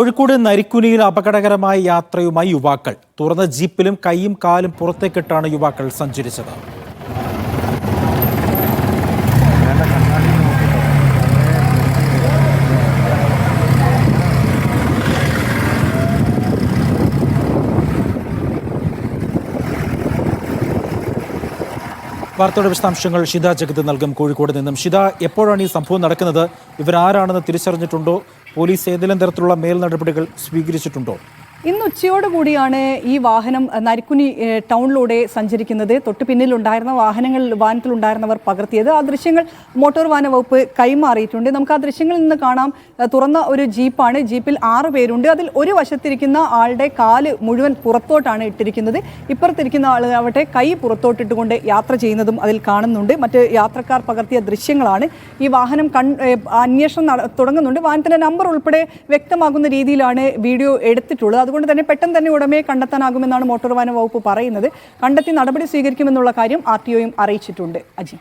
കോഴിക്കോട് നരിക്കുനിയിൽ അപകടകരമായ യാത്രയുമായി യുവാക്കൾ. തുറന്ന ജീപ്പിലും കൈയും കാലും പുറത്തേക്കിട്ടാണ് യുവാക്കൾ സഞ്ചരിച്ചത്. വാർത്തയുടെ വിശദാംശങ്ങൾ ഷിത ജഗത് നൽകും കോഴിക്കോട് നിന്നും. ഷിത എപ്പോഴാണ് ഈ സംഭവം നടക്കുന്നത്? ഇവരാരാണെന്ന് തിരിച്ചറിഞ്ഞിട്ടുണ്ടോ? പോലീസ് ഏതെങ്കിലും തരത്തിലുള്ള മേൽ നടപടികൾ സ്വീകരിച്ചിട്ടുണ്ടോ? ഇന്ന് ഉച്ചയോടുകൂടിയാണ് ഈ വാഹനം നരിക്കുനി ടൗണിലൂടെ സഞ്ചരിക്കുന്നത്. തൊട്ട് പിന്നിലുണ്ടായിരുന്ന വാഹനങ്ങൾ വാഹനത്തിലുണ്ടായിരുന്നവർ പകർത്തിയത്. ആ ദൃശ്യങ്ങൾ മോട്ടോർ വാഹന വകുപ്പ് കൈമാറിയിട്ടുണ്ട്. നമുക്ക് ആ ദൃശ്യങ്ങളിൽ നിന്ന് കാണാം. തുറന്ന ഒരു ജീപ്പാണ്. ജീപ്പിൽ ആറ് പേരുണ്ട്. അതിൽ ഒരു വശത്തിരിക്കുന്ന ആളുടെ കാൽ മുഴുവൻ പുറത്തോട്ടാണ് ഇട്ടിരിക്കുന്നത്. ഇപ്പുറത്തിരിക്കുന്ന ആൾ ആവട്ടെ കൈ പുറത്തോട്ടിട്ടുകൊണ്ട് യാത്ര ചെയ്യുന്നതും അതിൽ കാണുന്നുണ്ട്. മറ്റ് യാത്രക്കാർ പകർത്തിയ ദൃശ്യങ്ങളാണ്. ഈ വാഹനം കൺ അന്വേഷണം തുടങ്ങുന്നുണ്ട്. വാഹനത്തിന്റെ നമ്പർ ഉൾപ്പെടെ വ്യക്തമാകുന്ന രീതിയിലാണ് വീഡിയോ എടുത്തിട്ടുള്ളത്. അതുകൊണ്ട് തന്നെ പെട്ടെന്ന് തന്നെ ഉടമയെ കണ്ടെത്താനാകുമെന്നാണ് മോട്ടോർ വാഹന വകുപ്പ് പറയുന്നത്. കണ്ടെത്തി നടപടി സ്വീകരിക്കുമെന്നുള്ള കാര്യം ആർ ടി ഒയും അറിയിച്ചിട്ടുണ്ട്. അജി.